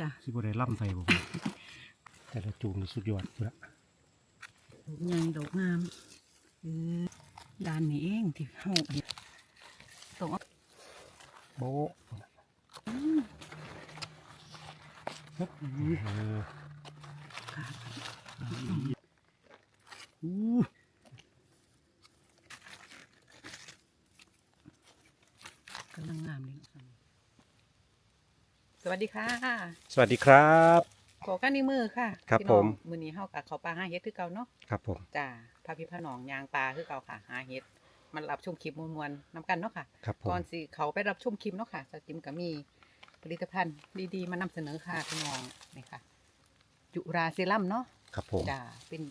จ้ะสิบ่ได้ล่ำใส่ผมแต่ละจูงนี่สุดยอดพุ่นละดอกใหญ่ดอกงามเออด้านนี้เองที่เฮาอันนี้ตรงเอาโบ๊ะฮึบเออขาด อู้ กำลังงามเลยสวัส ดีค่ะ สวัสดีครับ ขอกันในมือค่ะครับพี่น้องผมมือนี้เฮากับเขาปลาหาเฮ็ดคือเก่าเนาะครับผมจ้าพาพี่พาน้องยางปลาคือเก่าค่ะหาเฮ็ดมันรับชมคลิปมวลๆนำกันเนาะค่ะครับผมก่อนสิเขาไปรับชมคลิปเนาะค่ะสจิมก็มีผลิตภัณฑ์ดีๆ มานำเสนอค่ะพี่น้องนี่ค่ะจุราเซรั่มเนาะครับผมจ้าเป็น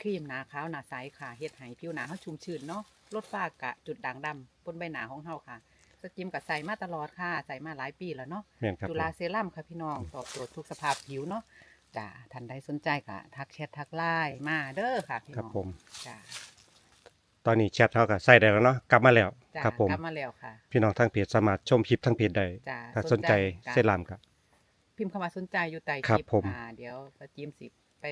ครีมหนาขาวหนาใสค่ะเฮ็ดให้ผิวหนาเฮาชุ่มชื้นเนาะลดฝ้ากระจุดด่างดำบนใบหน้าของเฮาค่ะ สจิมก็ใส่มาตลอดค่ะ ใส่มาหลายปีแล้วเนาะแม่นครับจุผมฬาเซรั่มค่ะพี่น้องตอบโจทย์ทุกสภาพผิวเนาะจ้าท่านใดสนใจก็ทักแชททักไลน์มาเด้อค่ะพี่ครับน้องผม จ้าตอนนี้แชทเท่ากับใส่ได้แล้วเนาะกลับมาแล้วจ้าครับผมกลับมาแล้วค่ะพี่น้องทางเพจสามารถชมคลิปทางเพจได้จ้าถ้าสนใจจ้าเซรามครับ พิมพ์เข้ามาสนใจอยู่ใต้คครัลิบปผม อ่าเดี๋ยวสจิมสิไป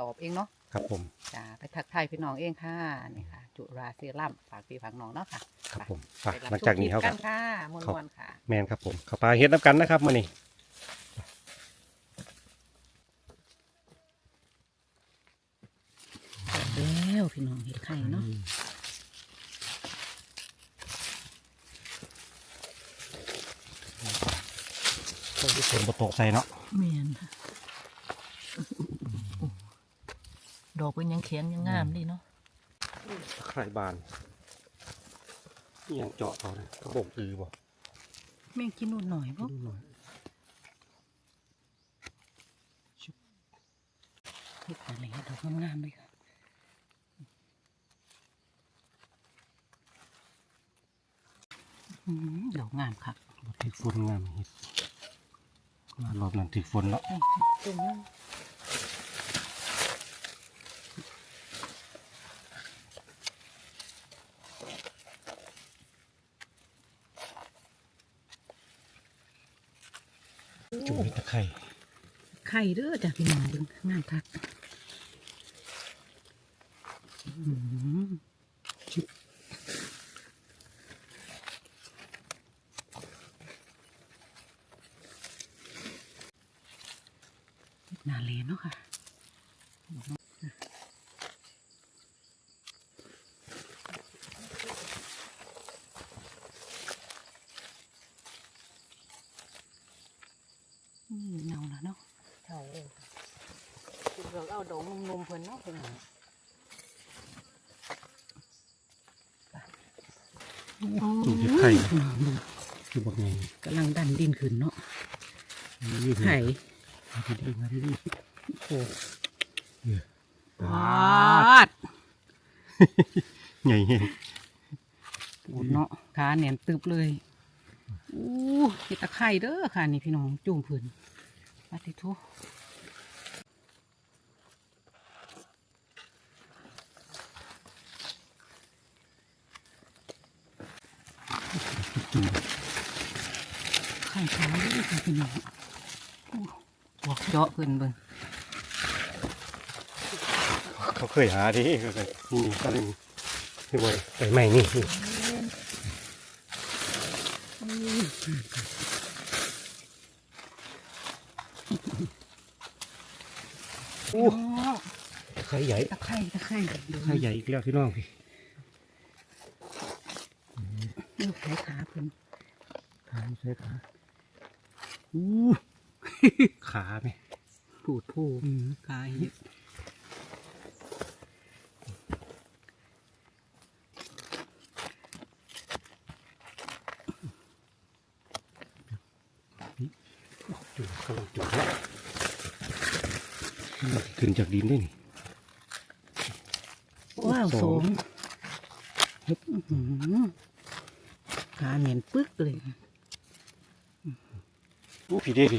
ตอบเองเนาะ ครับผมจ้าไปทักทายพี่น้องเองค่ะนี่ค่ะ จุฬาเซรั่มฝากพี่ฝากน้องเนาะค่ะครับไปผมฝากไปรับหลังจากนี้ชเขามคกัลิบปค่ะมวนๆค่ะ แมนครับผมเขาปลาเฮ็ดน้ำกันนะครับมื้อนี้แล้วพี่น้องเห็ดไข่เนาะต้องที่ฝนบ่ตกใส่เนาะเมียนค่ะ ดอกเป็นยังแข็งยังงามดีเนาะไข่บานนี่ยังเจาะเอาเลยกระบอกอือบ่แม่งกินนูนหน่อยพวกดูหน่อยเห็ดอะไรดอกงามๆเลยค่ะอืมดอกงามค่ะบ่ถึกฝนงามเฮ็ดมารอบนั้นถึกฝนเนาะ ตรงนี้ จุ่มตะไคร่ไข่เด้อจ้ะพี่น้องเบิ่งงามคักอืมนาเลนเนาะค่ะ อืมเงาแล้วเนาะเท่าเลยคือเราเอาดอกนุ่มๆเพิ่นเนาะเพิ่นน่ะ จุ่ม เฮ็ดไข่คือบอกไงกำลังดันดินขึ้นเนาะนี่ไข่มาดีดีมาดีดีโอ้เนี่ยปาดใหญ่เฮงปูดเนาะขาแหนมตึบเลยอู้เห็ดตะไคร่เด้อค่ะนี่พี่น้องจุ่มเพิ่นมา ติทุไข่ขาวเด้อค่ะพี่น้องบอกเจาะเพิ่นเบิ่งเขาเคยหาดิเคยนี่ก็เลยนี่บ่อยไปใหม่นี่นี่โอ้ไข่ใหญ่ตะไคร่ตะไคร่ดูไข่ใหญ่อีกแล้วพี่น้องพี่ ลูกไข่ขาเพิ่นขาไม่ใช่ขาอู้ขาไหมปูดผู้ขาเห็ดจุดกำลังจุดแล้วขึ้นจากดินได้นี่ว้าวสสอองงอื้อหือ ขาเหน็นปึ๊กเลยอู้ผีเด้ดิ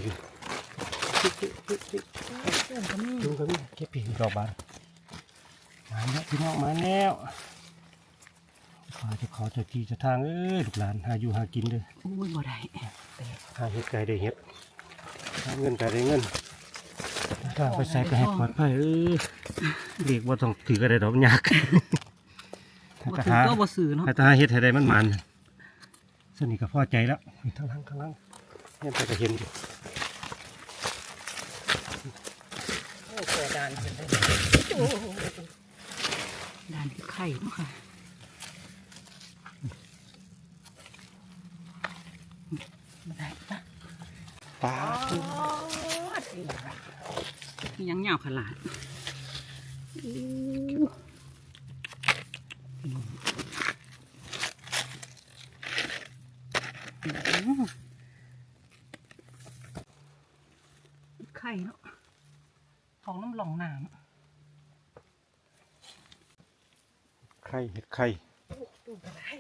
เพื่อนก็มีดูกันเก็บผีดอกบานมาแล้วพี่น้องมาแล้วขอจะขอเจะทีเจะทางเอ้ยลูกหลานหาอยู่หากินเด้ออุ้ยบ่ได้แต่หาเห็ดไก่ได้เห็ดหาเงินก็ได้เงินถ้าไปใส่ก็ให้ปลอดภัยเออเรียกว่าต้องถือก็ได้ดอกยากถ้าบ่จะถือหาก็บ่ซื้อเนาะถ้าจะหาเฮ็ดให้ได้มันมัน สนิทกับพ่อใจแล้วนี่ทั้งทั้งทั้งทั้งเนี่ยไปก็เห็นอยู่โอ้กอดานเห็นได้ดานคือไข่เนาะค่ะมาได้ปะปลายังยาวขลาด ไข่เนาะของน้ำหลองน้ไข่เห็ดไข่ำดูกันได้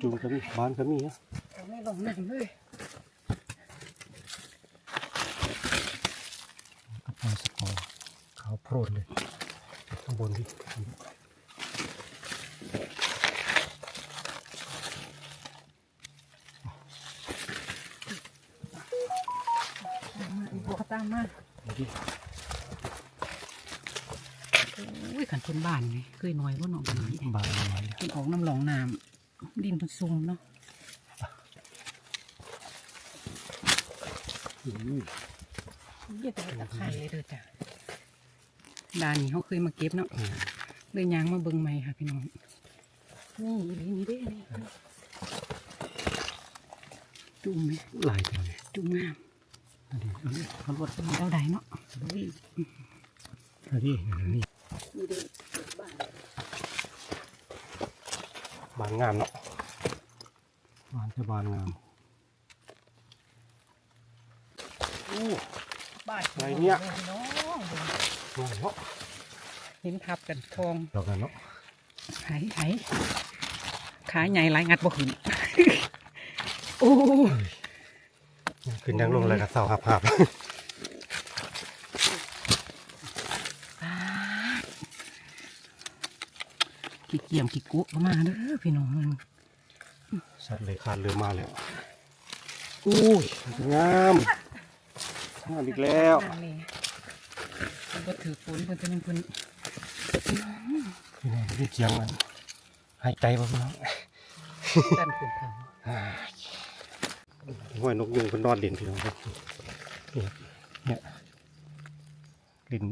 จุงก็มีบ้านก็มีนะของในหลองน้ำเลยกระเพราสกอร์ขาวโพรดเลยข้างบนที่ บัวตามมา ที่ อุ้ยขันคนบ้านนี่เคยน้อยว่าหนองบ้านนี่บานมาเนี่ยเป็นของน้ำหลองน้ำดินเป็นซุ่มเนาะอืมเยี่ยแต่ตะไคร้เลยเด้อจ้ะดานนี้เขาเคยมาเก็บเนาะอืมเลยยางมาเบิ่งใหม่ค่ะพี่น้องนี่นี่นี่เด้นี่จุ่มไหมหลายตัวเลยจุ่มงามอันนี้อันนี้เขาลวดมีเท่าใดเนาะอุ้ยอันนี้อั นนี้นี่เด้บ้านบานงามเนาะบานจะบานงามโอ้บ้านอะไรเนี่ยพี่น้องงามเนาะเห็นทับกันทองดอกกันเนาะไหายหายขาใหญ่หลายงัดบ่ขึ้นโอ้ขึ้นยังลงเลยกับเสาหับหับ เกียมกี่กุก็มาเด้อพี่น้องมันสัตว์เลยขาดเรือมาแล้วอุ้ยงามงามอีกแล้วนั่นนี่มันก็ถือฝนเพิ่นจะเป็นเพิ่นพี่น้องพี่เสียงมันหายใจบ่พี่น้องดันขึ้นเขาห้อยนกยุงเพิ่นนอนเล่นพี่น้องครับเนี่ยเนี่ยเล่น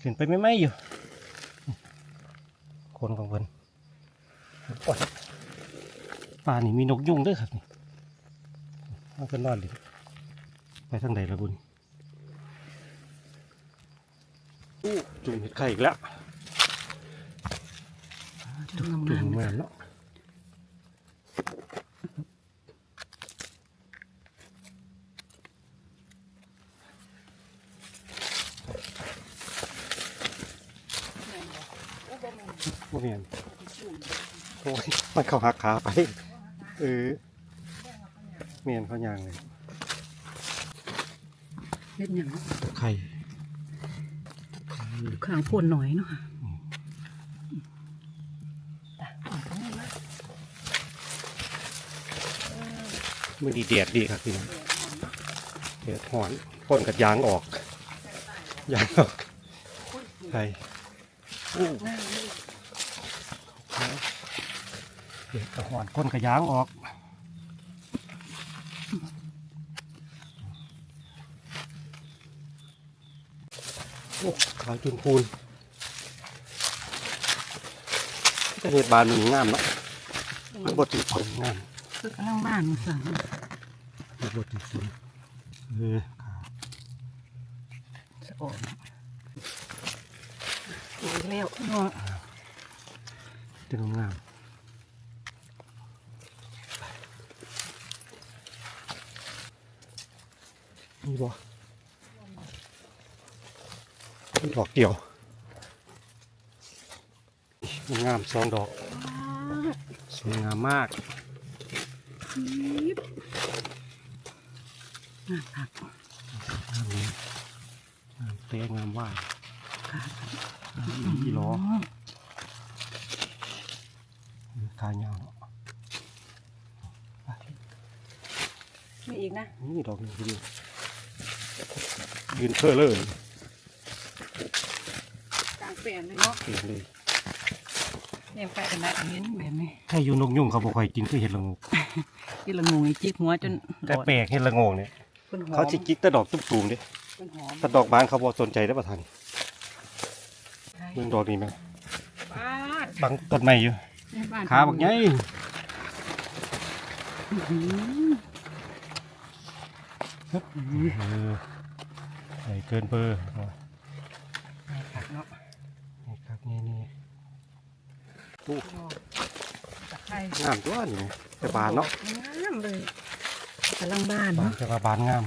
เล่นไปไม่ไม่อยู่ คนของเพิ่นโอ๊ยป่านี่มีนกยุงด้วยครับนี่มันเพิ่นนอนเล่นไปทางใดละบุญอู้จุ่มเห็ดไข่อีกแล้วจุ่มจุ่งามมแม่นเนาะ บ่แม่นโอ้ยมันเข้าหักขาไปเออเมียนเขายางเลยๆเฮ็ดหยังไข่ข้างโพนหน่อยเนาะค่ะมือดีเดียดดีครับพี่น้องเดียดหอนพ่นกับยางออกยางออกไข่อู้ เดียดกับหอนพ่นกับยางออกโอ้ขาวจุนพูนแต่เห็ดบานมันงามเนาะมันบดติดผลงามคือกำลังบ้านมันสั่งมีบทจริงๆเออขาสะอ่อนอีกแล้วเนาะจะงาม นี่บ่มีดอกเดียวมันงามสองดอกสวยงามมากงามผักงามนี้งามเตะงามว่ายขางามอีหล้อขายาวเนาะมีอีกนะนี่ดอกหนึงทีเดียว ยืนเพื่อเลยกลางแปลนเลยเนาะเห็นเลยเนี่ยแปะกันได้เห็นแบบนี้ถ้าอยู่นกยุ่งเขาบอกใครกินคือเห็ดละโงูที่ละงูนี่จิกหัวจนแต่แปลกเห็ดละโงูเนี่ยเพิ่นหอมเขาจะกิกแต่ดอกตุ้มๆเด้เพิ่นหอมถ้าดอกบานเขาบอกสนใจได้ประทันเรื่องดอกนี้ไหมบ้านบางต้นไม้อยู่บ้านขาบักใหญ่อื้อหือเออ ใหญ่เกินเบอร์เอาไม่คักเนาะนี่ครับนี่นี่ตู้งามตัวนี่นะบานเนาะงามเลยกำลังบานเนาะแต่ว่าบานงาม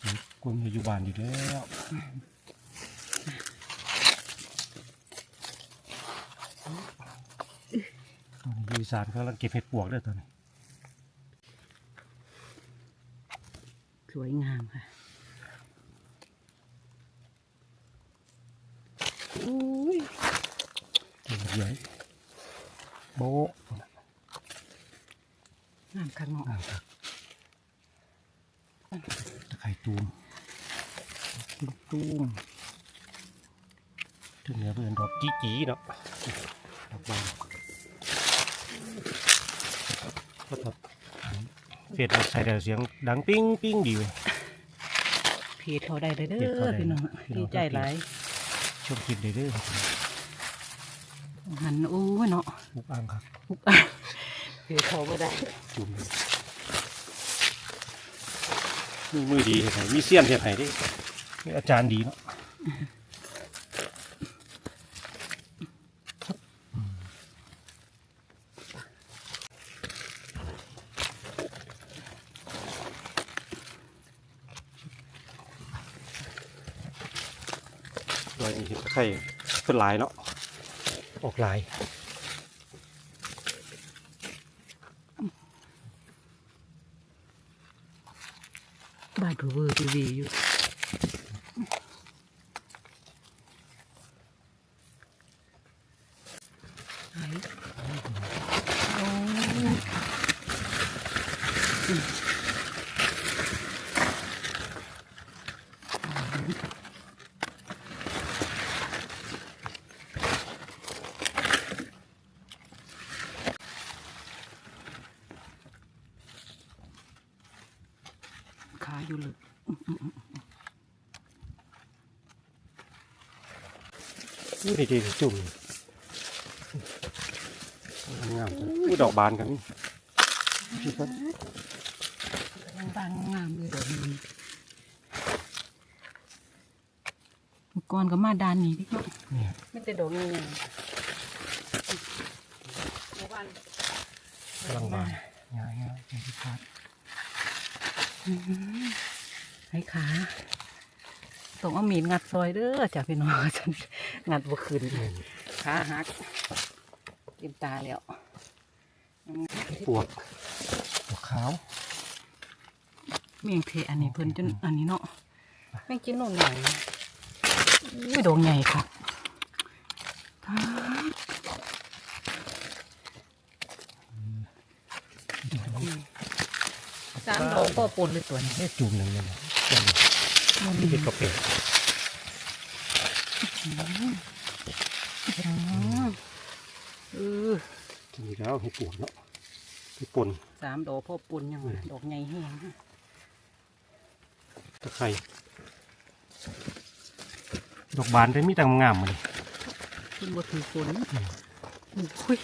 สีกลมอยู่บานอีกแล้วตอนนี้ยู่อีสานเขากำลังเก็บเห็ดปวกด้วยตอนนี้ สวยงามค่ะอุ้ยเก็บใหญ่โบ๊ะงามคักเนาะงามครับตะไคร่ตูมตุ้มตุ้มถึงเหนือเพื่อนดอกจี้จีเนาะดอกบานก็แบบ เฟียดใส่แต่เสียงดังปิ้งปิ้งดีเลยเพจเขาได้เลยเด้เพจเขาอได้พี่น้องพี่น้อง ดีใจหลายชมคลิปเลยเด้อครับหันโอ้ยเนาะมุกอ่างครับเพจเขาก็ได้จุ่มมือมือดีเห็นไหมมีเสี้ยนเห็นไหมดิมีอาจารย์ดีเนาะายนี้เห็ดไข่เป็นลายเนาะออกลายบ้านดูเวอร์ทีวีอยู่ไหนโอ้ย ขาอยู่เลย นี่ดีๆจุ่มงามจังอู้ดอกบานกันนี่พี่ครับยังบางงามเลยเดี๋ยวนี้เมื่อก่อนก็มาดานนี้พี่ก็เนี่ยไม่แต่ดอกนี้ไงกำลังบานง่ายง่ายๆพี่ครับให้ขา ต้องเอามีดงัดซอยเด้อจ้ะพี่น้องฉันงัดบ่ขึ้นขาหักเต็มตาแล้วปวกปวกขาวเมียงเทอันนี้เพิ่นจนอันนี้เนาะแม่งกินโน่นใหญ่อุ้ยดอกใหญ่ค่ะสามดอกก็ปนเลยตัวนี้เอ๊ะจุ่มหนึ่งเลยนะ จุ่มนี่เป็นกระเปดเออทีนี้แล้วให้ปวกเนาะให้ปนสามดอกพ่อปุนยังไงดอกใหญ่แห้งตะไคร่ดอกบานได้มีแต่งามมาเลยขึ้นบ่ถือฝนอุ้ย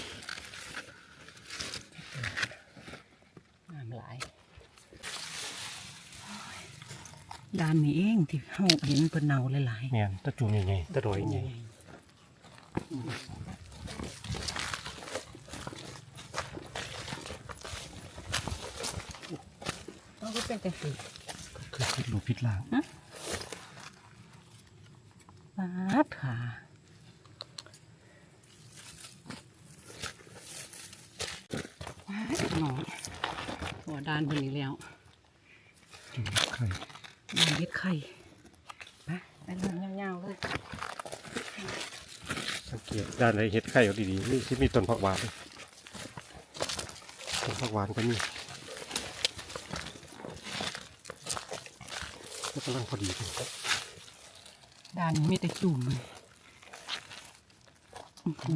งามหลาย ด้านนี้เองที่เฮาเห็นเพิ่นเนาหลายเนี่ยตะจุ่มใหญ่ๆตะดอยใหญ่ๆมันก็เป็นจังซี่คือพิษหลูพิษล่างปาดขาปาดหนอหัวด้านเพิ่นนี้แล้ว จุ่มไข่ ด้านเฮ็ดไข่ไปไปเรื่องยาวๆเลย สัง เกตด้านไหนเห็ดไข่เอาดีๆนี่ที่มีต้นผักหวานต้นผักหวานก็มีำลังพอดีเลยด้านนี้มีแต่จุ่มเลยอื้อหื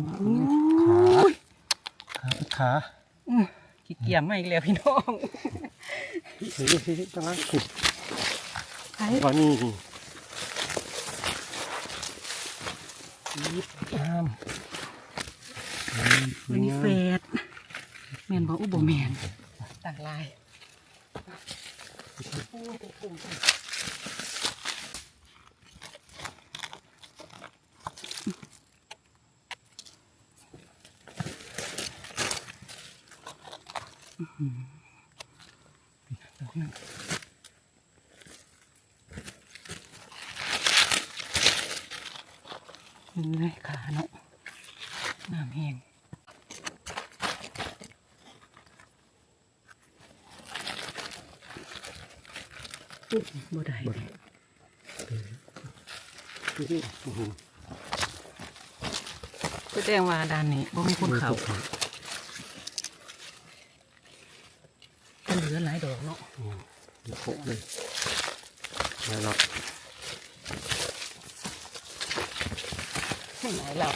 ขาอขาเป็นขาอื้อขี้เกียจมาอีกแล้วพี่น้องเฮ้ยเฮ้ยเฮ้ยเฮ้ยตั้งนั้นขุดไอ้ว่านี่นี่ยิบงามอืมส วยมีงามเฟดแมนบอกอุบแมนต่างลายนี่ไงขาเนาะน้ำแห้ง บ่ได้บ่ได้ดูสิโอ้โหแสดงว่าด้านนี้บ่มีคนเขาก็เหลือหลายดอกเนาะอืมเดี๋ยวโปะเลยไม่หรอกไม่ไหนเรา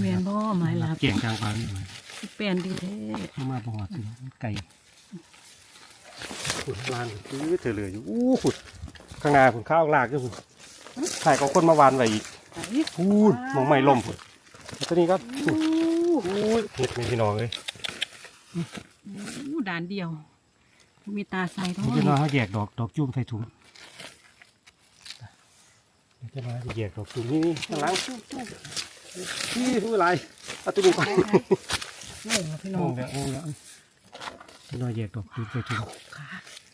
แมนบ่ไม้ลาบเกี่ยงกลางปลานี่มาแปลนดีแท้เข้ามาประวัติไก่ขุด ลานอื้อเธอเหลืออยู่อู้ขุดข้างหน้าขุดข้าวลากด้วยคุณถ่ายกับคนมาวานไว้อีกไอ้พูดมองไม่ล่มพุ่นแล้วตัวนี้ก็อู้อู้เห็ดมีพี่น้องเลยอู้ด่านเดียว มีตาใสท้อมีงพี่น้องเขาแยกดอกดอกจุ่มใส่ถุงเดี๋ยวจะมาแยกดอกจุ่มนี่นี่ข้างหลังนี่ผู้อะไรเอาตัวนี้ก่อนโง่พี่น้โอ้องยโอ้ยพี่น้องแยกดอกจุ่มใส่ถุง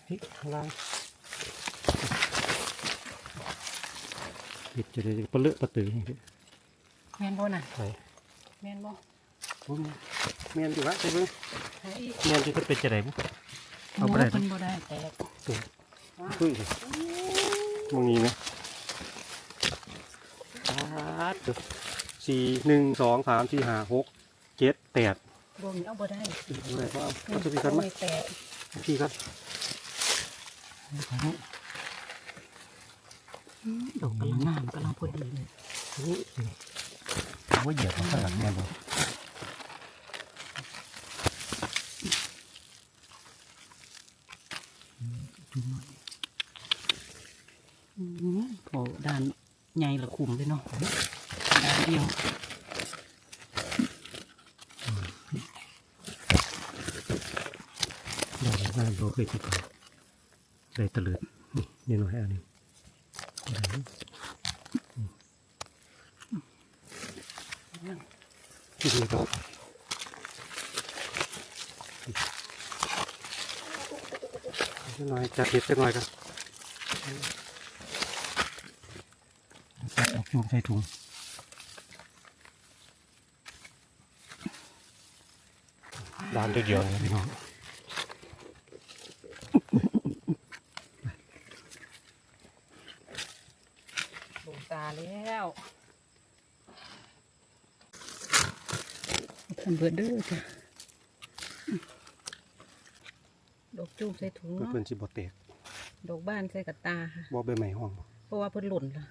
ขาเฮ้ยข้างล่างเห็ดจะได้ปลาเลอะปลาตืออย่างนี้แมนบ่น่ะใส่แมนบ่โอ้ยเมียนอยู่วะใช่ไหมไอ้เมียนที่เขาเป็นจะไหนบุเอาเอาไปไปได้ได้เพิ่นบ่ได้แตกเฮ้ยมองนี้นะปาดเด้อสี่หนึ่งสองสามสี่ห้าหกเจ็ดแปดรวมเอาบ่ได้อะไรก็เอาเอาตัวพี่กันมาไม่แตกพี่กันอืม ดอกกำลังงามกำลังพอดีเลยนี่ว่าเหยียบข้างหลังแม่บอกอืมพอด้านใหญ่ละคุมเลยเนาะด้านเดียวเดี๋ยวงานเราเคยติดต่อ ได้ตะลิดนี่นี่หน่อยอันนี้ที่นี่ก็หน่อยจัดเห็ดไปหน่อยครับเอาจุ่มใส่ถุงด้านเดียวนะพี่น้อง ลงตาแล้วทำ เบิดเด้อจ้ะดอกจูบใส่ถุงเพื่อเนาะเพื่อนสิบ่แตกดอกบ้านใส่กับตาค่ะบ่ใบไม้ห้องบ่เพราะว่าเพิ่นหล่นละ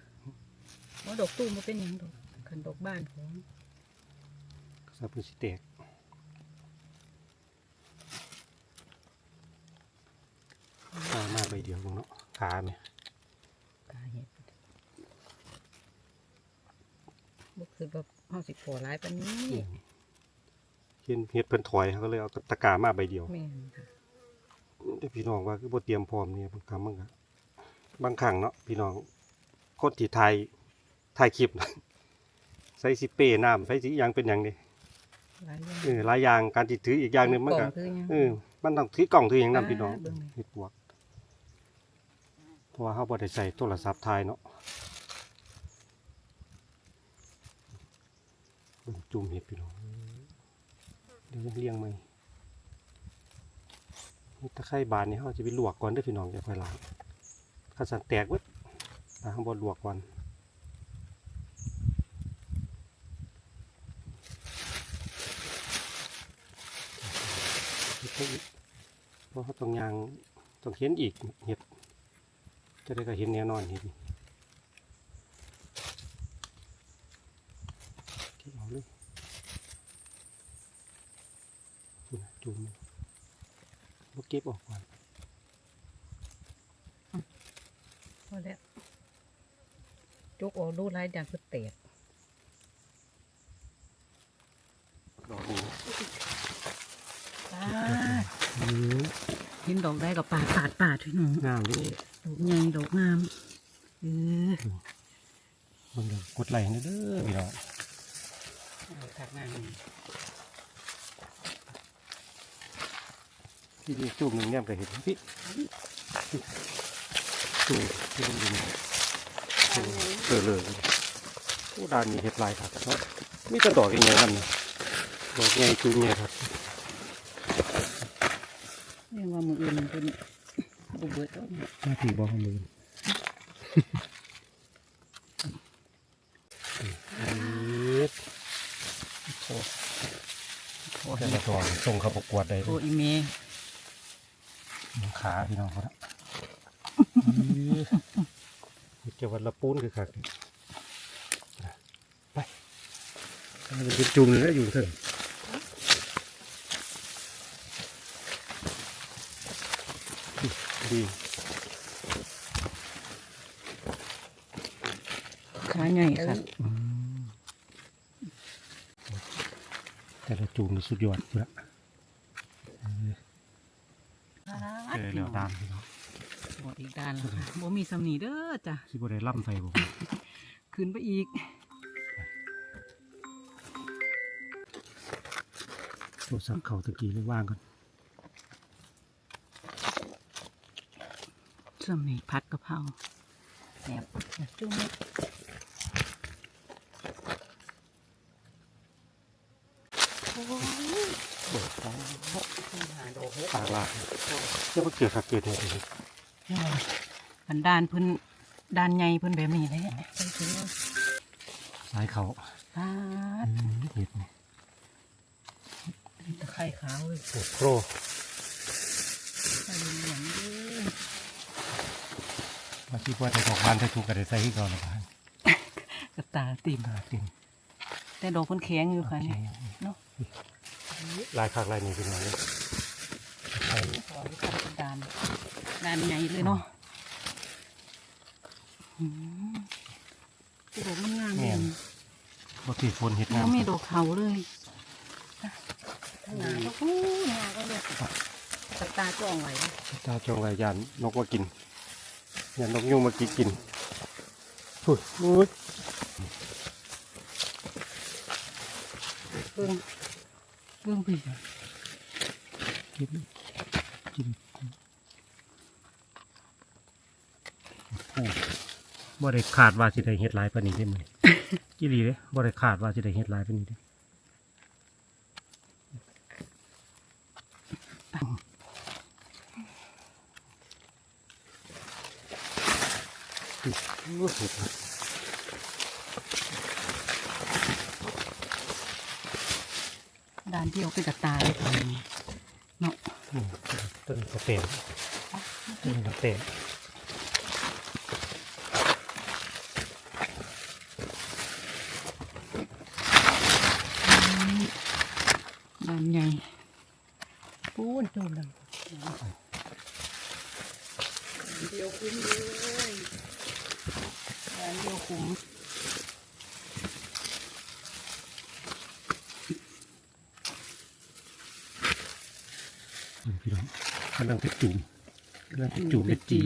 ว่าดอกตู้มันเป็นหยังดอกขันดอกบ้านของซาเพิ่นสิแตกขามาใบเดียวบ่เนาะขาแม่กาเห็ดบ่คือแบบเฮาสิขอหลายปานนี้ เห็นเฮ็ดเพิ่นถอยเขาก็เลยเอาตะกร้ามาใบเดียวแม่นค่ะแต่พี่น้องว่าคือบ่เตรียมพร้อมนี่บางครั้งมันก็บางครั้งเนาะพี่น้องคนที่ถ่ายถ่ายคลิปนะใส่สิเป้น้ำใส่สิหยังเป็นหยังนี่หลายอย่างเออหลายอย่างการที่ถืออีกอย่างหนึงมันก็ ล่คือหยัง เออมันต้องถือกล่องถือหยังนํอ่าพี่น้องเบิ่งเลยเฮ็ดบวกเพราะว่าเฮาบ่ได้ใส่โทรศัพท์ถ่ายเนาะเบิ่งจุ่มเห็ดพี่น้อง เดี๋ยวยังเลี้ยงไหมนี่ตะไคร้บานนี่เฮาจะไปลวกก่อนเด้อพี่น้องอย่าค่อยล้างถ้าสันแตกเบิดถ้าเฮาบ่ลวกก่อนเฮ็ดไปอีกเพราะเขาต้องยางต้องเห็นอีกเห็ดจะได้ก็เห็นแน่นอนเห็นเก็บเอาเลยคุณ จุ่มมาเก็บออกก่อนพอแล้วจุกโอรูไรอย่างคือเตะดอกนี้อืมเห็นดอกได้กับปาดปาดปาดพี่น้องงามเลยดอกใหญ่ดอกงามเออมันเดี๋ยวกดไลค์ให้เด้อพี่น้องถักงา มที่นี่จุ่มหนึ่งเนี่ยก็เห็นพี่จุ่มที่มันดินเออเลยผู้ดานมีเห็ดลายครับเนาะมีแต่ดอกย่างเงี้ยนั่นนะดอกใหญ่จุ่มเนี่ยครับเรียกว่ามืออื่นมันเป็นบุบเบิดแล้วเนี่ยหน้าที่บอกมือโอ้โหแต่ละตัวส่งเขาประกวดได้โออีเม ขาพี่น้องเขาละเกี่ยวกับละปูนคือคักไปมันเป็นจุ่มเลยนะอยู่เถอะดีขาใหญ่ค่ะแต่ละจุ่มนี่สุดยอดเลย เจอแล้วตามพี่น้องหมดอีกด้านแล้วค่ะบ่มีสำนีเด้อจ้ะคิดว่าได้ล่ำใส่ผมขึ้นไปอีกโทรศัพท์เขาตะกี้เลยว่างกันสำนีพัดกะเพราแอบอยากจุ่มเลยโอ้ย เปิดฟ้า หาดอก เฮ็ดปากลาจะมาเกิดขักเกิดเนี่ยเลยอันดานเพิ่นดานใหญ่เพิ่นแบบนี้แหละไปถึงแล้วสายเขาปาอืดมเห็ดนี่ตะไคร้ขาวเลยโอ้โครใส่เหลืองๆเด้อมาคิดว่าจะบอกบ้านจะถูกกันได้ใส่ที่ก่อนหรือเปล่ากระตาติ่มตาติ่มแต่ดอกเพิ่นแข็งอยู่ค่ะนี่เนาะลายขากลายนี่เป็นไงเลย ใช่ขอให้ทำดานดานใหญ่เลยเนาะอืมดอกมันงามเลยปกติฝนเห็ดแล้งาวมมีดอกเขาเลยทั้งหนาก็โอ้หนาก็เนี่ยกระตาจ้องไว้นะตาจงไรยานนกมากินยานนกยุงมากินกินอุ้ยอุ้ยเบิ่งเบิ่งพี่กิน กินโอ้บ่ได้ขาดว่าสิได้เฮ็ดหลายปานนี้ได้มั้ยกี่ดีเด้บ่ได้ขาดว่าสิได้เฮ็ดหลายปานนี้เด้โอ้โหดานเดียวเป็นกระตาเลยค่ะเนาะอืม ต้นกระเตนต้นกระเตนดานใหญ่ปูนจูมดังเดียวคุ้มเลยดานเดียวคุ้มพี่น้องกำลังไปจุ่มกำลังไปจุ่มเม็ดจี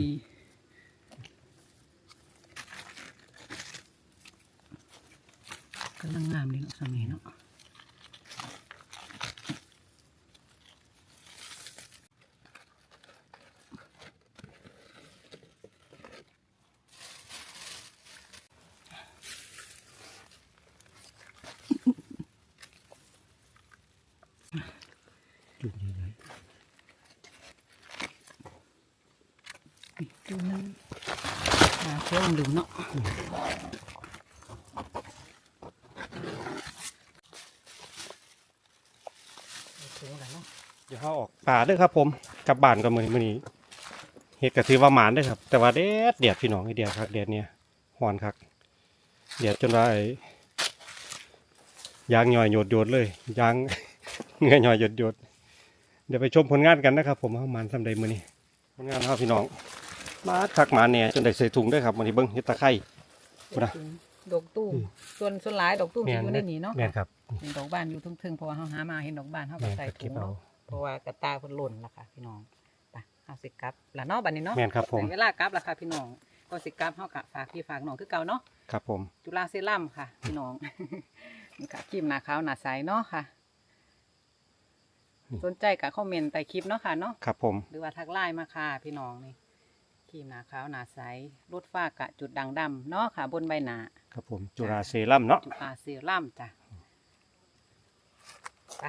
กำลังงามเลยเนาะสมัยเนาะ นึงหาเที่ยวดูเนาะถึงแล้วเนาะๆเดี๋ยวเขาออกป่าด้อครับ ผมกลับบ้านกันมือมือนี้เฮ็ดก็ถือว่าหมานได้อครับ แต่ว่าแดดเดียดพี่น้องไอเดียคักแดดเนี่ยฮ้อนคักเดียดจนว่าไอ้ยางหย่อยโยดโยดเลยยางเงื่อย่อยโยดโยดเดี๋ยวไปชมผลงานกันนะครับ ผมเฮาหมานทำได้มือนี้ผลงานเฮาพี่น้อง มาคักหมาแหน่จนได้ใส่ถุงด้วยครับมื้อนี้เบิ่งเฮ็ดตะไคร้พูดนะ ดอกตุ้มอืม ส่วนส่วนหลายดอกตุ้มที่อยู่ในนี้เนาะแม่นครับเห็นดอกบานอยู่ทึ่งๆเพราะว่าเฮาหามาเห็นดอกบานเฮาก็แม่นใส่ครับถุเก็บงเอาเนาะเพราะว่ากระตาเพิ่นหล่นล่ะค่ะพี่น้องไปเอาสิกลับล่ะเนาะบัดนี้เนาะแม่นครับผม ถึงเวลากลับล่ะค่ะพี่น้องก็สิกลับเฮาก็ฝากพี่ฝากน้องคือเก่าเนาะ ครับผม จุฬาเซรั่มค่ะ พี่น้อง นี่ค่ะครีมหน้าขาวหน้าใสเนาะค่ะสนใจกับคอมเมนต์ใต้คลิปเนาะค่ะเนาะครับผม หรือว่าทักไลน์มาค่ะ พี่น้องนี่ ครีมหน้าขาวหน้าใสลดฝ้ากระจุดด่างดำเนาะค่ะ บนใบหน้าครับผมจุฬาเซรั่มเนาะจุฬาเซรั่มจ้ะไป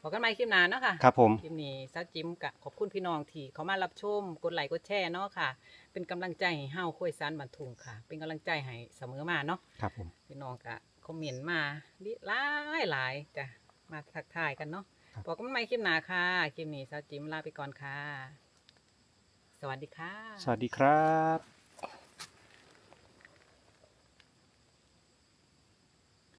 พบกันใหม่คลิปหน้าเนาะค่ะ ครับผมคลิปนี้ซักจิ้มกะขอบคุณพี่น้องที่เขามารับชม กดไลค์กดแชร์เนาะค่ะ เป็นกำลังใจให้เฮาคุยสารบันทุงค่ะ เป็นกำลังใจให้เสมอมาเนาะครับผมพี่น้องกะคอมเมนต์มาดิหลายหลายจ้ะมาทักทายกันเนาะบอกกันใหม่คลิปหน้าค่ะคลิปนี้ซักจิ้มลาไปก่อนค่ะส วัสดีค่ะ สวัสดีครับ